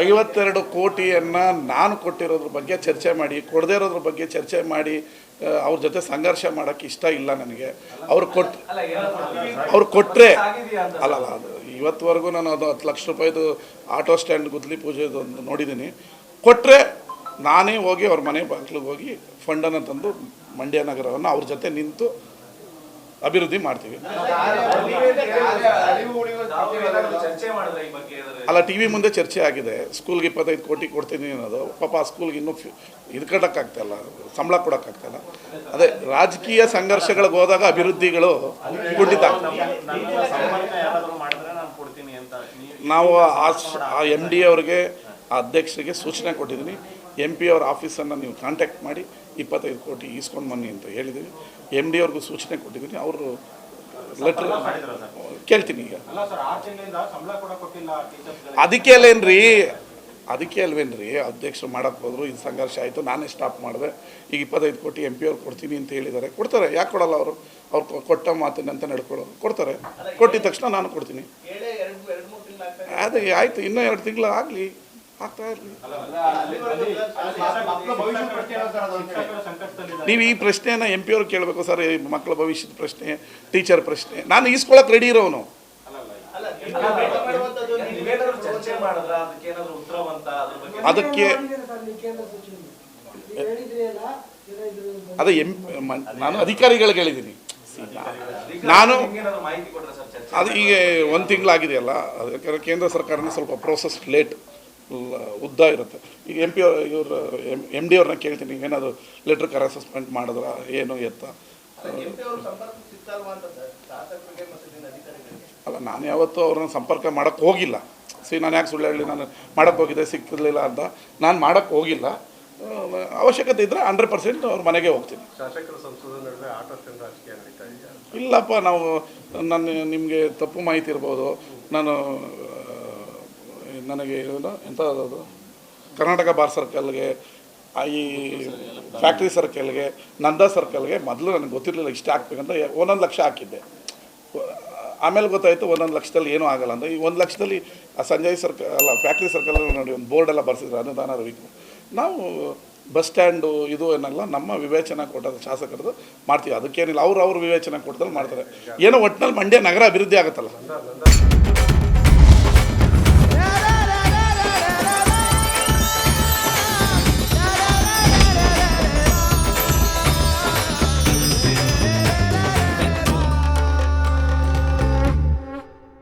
ಐವತ್ತೆರಡು ಕೋಟಿಯನ್ನು ನಾನು ಕೊಟ್ಟಿರೋದ್ರ ಬಗ್ಗೆ ಚರ್ಚೆ ಮಾಡಿ, ಕೊಡದೇ ಇರೋದ್ರ ಬಗ್ಗೆ ಚರ್ಚೆ ಮಾಡಿ ಅವ್ರ ಜೊತೆ ಸಂಘರ್ಷ ಮಾಡೋಕ್ಕೆ ಇಷ್ಟ ಇಲ್ಲ ನನಗೆ. ಅವ್ರು ಕೊಟ್ಟು ಅವ್ರು ಕೊಟ್ಟರೆ ಅಲ್ಲ ಅಲ್ಲ, ಅದು ಇವತ್ತುವರೆಗೂ ನಾನು ಅದು ಹತ್ತು ಲಕ್ಷ ರೂಪಾಯಿದು ಆಟೋ ಸ್ಟ್ಯಾಂಡ್ ಗುದ್ಲಿ ಪೂಜೆದು ಒಂದು ನೋಡಿದ್ದೀನಿ ಕೊಟ್ಟರೆ ನಾನೇ ಹೋಗಿ ಅವ್ರ ಮನೆ ಬಾಗಿಲಿಗೆ ಹೋಗಿ ಫಂಡನ್ನು ತಂದು ಮಂಡ್ಯ ನಗರವನ್ನು ಅವ್ರ ಜೊತೆ ನಿಂತು ಅಭಿವೃದ್ಧಿ ಮಾಡ್ತೀವಿ. ಅಲ್ಲ, ಟಿ ವಿ ಮುಂದೆ ಚರ್ಚೆ ಆಗಿದೆ. ಸ್ಕೂಲ್ಗೆ ಇಪ್ಪತ್ತೈದು ಕೋಟಿ ಕೊಡ್ತೀನಿ ಅನ್ನೋದು. ಪಾಪ ಆ ಸ್ಕೂಲ್ಗೆ ಇನ್ನೂ ಇದು ಕಟ್ಟೋಕ್ಕಾಗ್ತಾಯಿಲ್ಲ ಸಂಬಳ ಕೊಡೋಕ್ಕಾಗ್ತಾಯಿಲ್ಲ ಅದೇ ರಾಜಕೀಯ ಸಂಘರ್ಷಗಳಿಗೆ ಹೋದಾಗ ಅಭಿವೃದ್ಧಿಗಳು ಕುಂಠಿತ ನಾವು ಆ ಎಂ ಡಿ ಅವ್ರಿಗೆ, ಆ ಅಧ್ಯಕ್ಷರಿಗೆ ಸೂಚನೆ ಕೊಟ್ಟಿದ್ದೀನಿ. ಎಂ ಪಿ ಅವ್ರ ಆಫೀಸನ್ನು ನೀವು ಕಾಂಟ್ಯಾಕ್ಟ್ ಮಾಡಿ. ಇಪ್ಪತ್ತೈದು ಕೋಟಿ ಈಸ್ಕೊಂಡು ಬನ್ನಿ ಅಂತ ಹೇಳಿದ್ದೀವಿ ಎಂ ಡಿ ಅವ್ರಿಗೂ ಸೂಚನೆ ಕೊಟ್ಟಿದ್ದೀನಿ ಅವರು ಲೆಟ್ರ್ ಕೇಳ್ತೀನಿ ಈಗ. ಅದಕ್ಕೆ ಅಲ್ಲೇನ್ರಿ ಅದಕ್ಕೆ ಅಲ್ವೇನ್ರಿ ಅಧ್ಯಕ್ಷರು ಮಾಡಕ್ಕೆ ಹೋದ್ರು ಇದು ಸಂಘರ್ಷ ಆಯಿತು ನಾನೇ ಸ್ಟಾಪ್ ಮಾಡಿದೆ. ಈಗ ಇಪ್ಪತ್ತೈದು ಕೋಟಿ ಎಂ ಪಿ ಅವ್ರು ಕೊಡ್ತೀನಿ ಅಂತ ಹೇಳಿದ್ದಾರೆ ಕೊಡ್ತಾರೆ ಯಾಕೆ ಕೊಡಲ್ಲ ಅವರು? ಅವ್ರು ಕೊಟ್ಟ ಕೊಟ್ಟ ಮಾತಿನಂತ ನಡ್ಕೊಳ್ಳೋರು. ಕೊಡ್ತಾರೆ. ಕೊಟ್ಟಿದ ತಕ್ಷಣ ನಾನು ಕೊಡ್ತೀನಿ. ಅದೇ ಆಯಿತು ಇನ್ನೂ ಎರಡು ತಿಂಗಳು ಆಗಲಿ. ನೀವು ಈ ಪ್ರಶ್ನೆಯನ್ನು ಎಂ ಪಿ ಅವ್ರು ಕೇಳಬೇಕು ಸರ್ ಮಕ್ಕಳ ಭವಿಷ್ಯದ ಪ್ರಶ್ನೆ ಟೀಚರ್ ಪ್ರಶ್ನೆ. ನಾನು ಈಸ್ಕೊಳಕ್ಕೆ ರೆಡಿ ಇರೋನು ಅದಕ್ಕೆ ಅದೇ ನಾನು ಅಧಿಕಾರಿಗಳಿಗೆ ಹೇಳಿದ್ದೀನಿ. ನಾನು ಅದು ಈಗ ಒಂದು ತಿಂಗಳಾಗಿದೆಯಲ್ಲ ಅದಕ್ಕೆ ಕೇಂದ್ರ ಸರ್ಕಾರನ ಸ್ವಲ್ಪ ಪ್ರೋಸೆಸ್ ಲೇಟ್ ಉದ್ದ ಇರುತ್ತೆ. ಈಗ ಎಂ ಪಿ ಇವ್ರ ಎಂ ಡಿ ಅವ್ರನ್ನ ಕೇಳ್ತೀನಿ ಏನಾದರೂ ಲೆಟ್ರ್ ಕರೆಸ್ಮೆಂಟ್ ಮಾಡಿದ್ರ ಏನು ಎತ್ತ? ಅಲ್ಲ ನಾನು ಯಾವತ್ತೂ ಅವ್ರನ್ನ ಸಂಪರ್ಕ ಮಾಡಕ್ಕೆ ಹೋಗಿಲ್ಲ. ಸಿ ನಾನು ಯಾಕೆ ಸುಳ್ಳು ಹೇಳಿ ನಾನು ಮಾಡಕ್ಕೆ ಹೋಗಿದ್ದೆ ಸಿಕ್ಕಿರಲಿಲ್ಲ ಅಂತ. ನಾನು ಮಾಡೋಕ್ಕೆ ಹೋಗಿಲ್ಲ. ಅವಶ್ಯಕತೆ ಇದ್ದರೆ ಹಂಡ್ರೆಡ್ ಪರ್ಸೆಂಟ್ ಅವ್ರ ಮನೆಗೆ ಹೋಗ್ತೀನಿ. ಇಲ್ಲಪ್ಪ ನಾವು ನಾನು ನಿಮಗೆ ತಪ್ಪು ಮಾಹಿತಿ ಇರ್ಬೋದು. ನಾನು ನನಗೆ ಎಂಥದ್ದು ಕರ್ನಾಟಕ ಬಾರ್ ಸರ್ಕಲ್ಗೆ ಈ ಫ್ಯಾಕ್ಟ್ರಿ ಸರ್ಕಲ್ಗೆ, ನಂದಾ ಸರ್ಕಲ್ಗೆ ಮೊದಲು ನನಗೆ ಗೊತ್ತಿರಲಿಲ್ಲ ಇಷ್ಟ ಹಾಕ್ಬೇಕಂತ ಒಂದೊಂದು ಲಕ್ಷ ಹಾಕಿದ್ದೆ. ಆಮೇಲೆ ಗೊತ್ತಾಯಿತು ಒಂದೊಂದು ಲಕ್ಷದಲ್ಲಿ ಏನೂ ಆಗಲ್ಲ ಅಂತ. ಈ ಒಂದು ಲಕ್ಷದಲ್ಲಿ ಆ ಸಂಜಯ್ ಸರ್ಕಲ್ ಅಲ್ಲ, ಫ್ಯಾಕ್ಟ್ರಿ ಸರ್ಕಲ್ ನೋಡಿ ಒಂದು ಬೋರ್ಡ್ ಎಲ್ಲ ಬರ್ಸಿದ್ರು, ಅನುದಾನ ರವಿಕು ನಾವು ಬಸ್ ಸ್ಟ್ಯಾಂಡು ಇದು ಏನಲ್ಲ ನಮ್ಮ ವಿವೇಚನೆ ಕೊಟ್ಟದ ಶಾಸಕರದ್ದು ಮಾಡ್ತೀವಿ. ಅದಕ್ಕೇನಿಲ್ಲ, ಅವ್ರು ಅವ್ರ ವಿವೇಚನೆ ಕೊಟ್ಟದಲ್ಲಿ ಮಾಡ್ತಾರೆ. ಏನೋ ಒಟ್ಟಿನಲ್ಲಿ ಮಂಡ್ಯ ನಗರ ಅಭಿವೃದ್ಧಿ ಆಗುತ್ತಲ್ಲ.